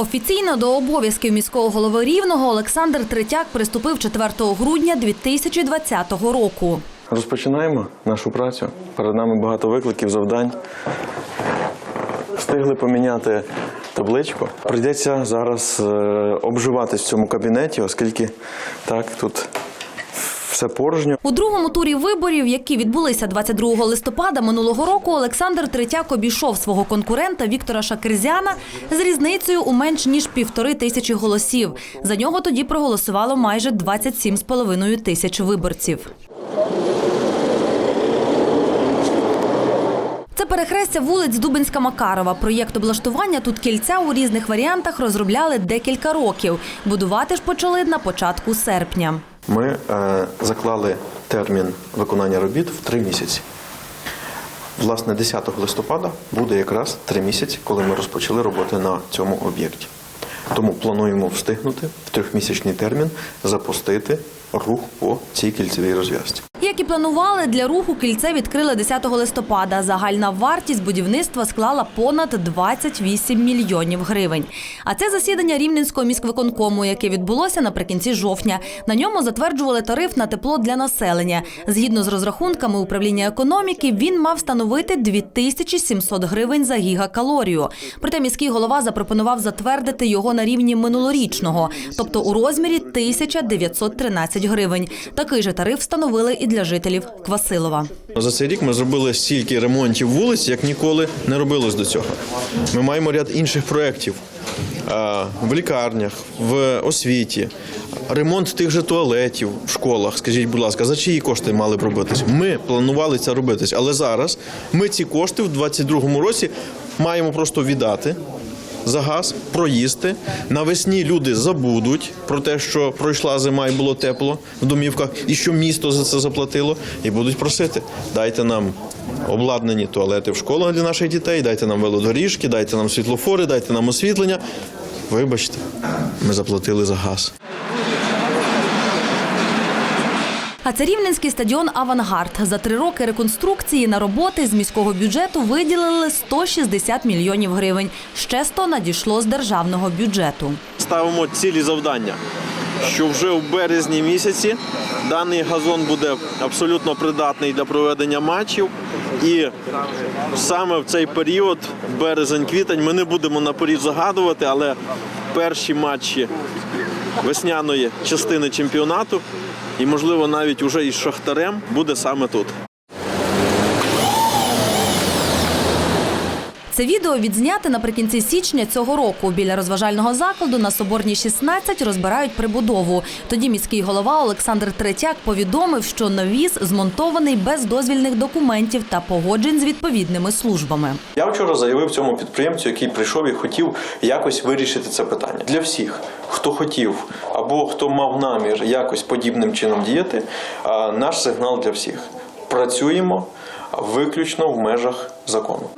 Офіційно до обов'язків міського голови Рівного Олександр Третяк приступив 4 грудня 2020 року. Розпочинаємо нашу працю. Перед нами багато викликів, завдань. Встигли поміняти табличку. Прийдеться зараз е, обживатись в цьому кабінеті, оскільки так тут все порожньо. У другому турі виборів, які відбулися 22 листопада минулого року, Олександр Третяк обійшов свого конкурента Віктора Шакерзяна з різницею у менш ніж півтори тисячі голосів. За нього тоді проголосувало майже 27,5 тисяч виборців. Це перехрестя вулиць Дубинська Макарова. Проєкт облаштування тут кільця у різних варіантах розробляли декілька років. Будувати ж почали на початку серпня. Ми е, заклали термін виконання робіт в три місяці. Власне, 10 листопада буде якраз три місяці, коли ми розпочали роботи на цьому об'єкті. Тому плануємо встигнути трьохмісячний термін запустити рух по цій кільцевій розв'язці. Як і планували, для руху кільце відкрили 10 листопада. Загальна вартість будівництва склала понад 28 мільйонів гривень. А це засідання Рівненського міськвиконкому, яке відбулося наприкінці жовтня. На ньому затверджували тариф на тепло для населення. Згідно з розрахунками управління економіки, він мав становити 2700 гривень за гігакалорію. Проте міський голова запропонував затвердити його на рівні минулорічного, тобто у розмірі 1913 гривень. Такий же тариф встановили і для жителів Квасилова. За цей рік ми зробили стільки ремонтів вулиць, як ніколи не робилось до цього. Ми маємо ряд інших проєктів в лікарнях, в освіті, ремонт тих же туалетів в школах. Скажіть, будь ласка, за чиї кошти мали б робитись? Ми планували це робитись, але зараз ми ці кошти в 2022 році маємо просто віддати. За газ проїсти навесні люди забудуть про те, що пройшла зима і було тепло в домівках, і що місто за це заплатило, і будуть просити: дайте нам обладнані туалети в школах для наших дітей, дайте нам велодоріжки, дайте нам світлофори, дайте нам освітлення. Вибачте, ми заплатили за газ. А це рівненський стадіон Авангард. За три роки реконструкції на роботи з міського бюджету виділили 160 мільйонів гривень. Ще 100 надійшло з державного бюджету. ставимо цілі завдання, що вже в березні місяці даний газон буде абсолютно придатний для проведення матчів. І саме в цей період, березень-квітень, ми не будемо наперед загадувати, але перші матчі весняної частини чемпіонату, і, можливо, навіть уже із Шахтарем буде саме тут. Це відео відзняте наприкінці січня цього року. Біля розважального закладу на Соборній 16 розбирають прибудову. Тоді міський голова Олександр Третяк повідомив, що навіс змонтований без дозвільних документів та погоджень з відповідними службами. Я вчора заявив цьому підприємцю, який прийшов і хотів якось вирішити це питання для всіх, хто хотів або хто мав намір якось подібним чином діяти. Наш сигнал для всіх: працюємо виключно в межах закону.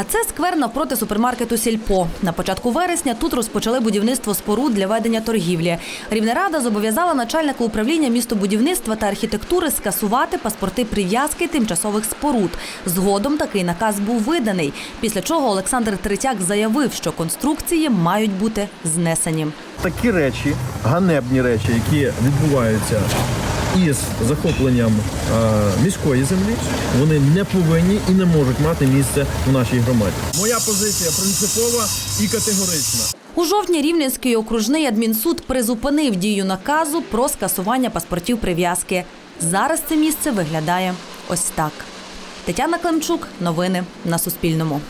А це сквер навпроти супермаркету Сільпо. На початку вересня тут розпочали будівництво споруд для ведення торгівлі. Рівнерада зобов'язала начальника управління містобудівництва та архітектури скасувати паспорти прив'язки тимчасових споруд. Згодом такий наказ був виданий. Після чого Олександр Третяк заявив, що конструкції мають бути знесені. такі речі, ганебні речі, які відбуваються із захопленням е, міської землі, вони не повинні і не можуть мати місце у нашій громаді. Моя позиція принципова і категорична. У жовтні Рівненський окружний адмінсуд призупинив дію наказу про скасування паспортів прив'язки. Зараз це місце виглядає ось так. Тетяна Климчук, новини на Суспільному.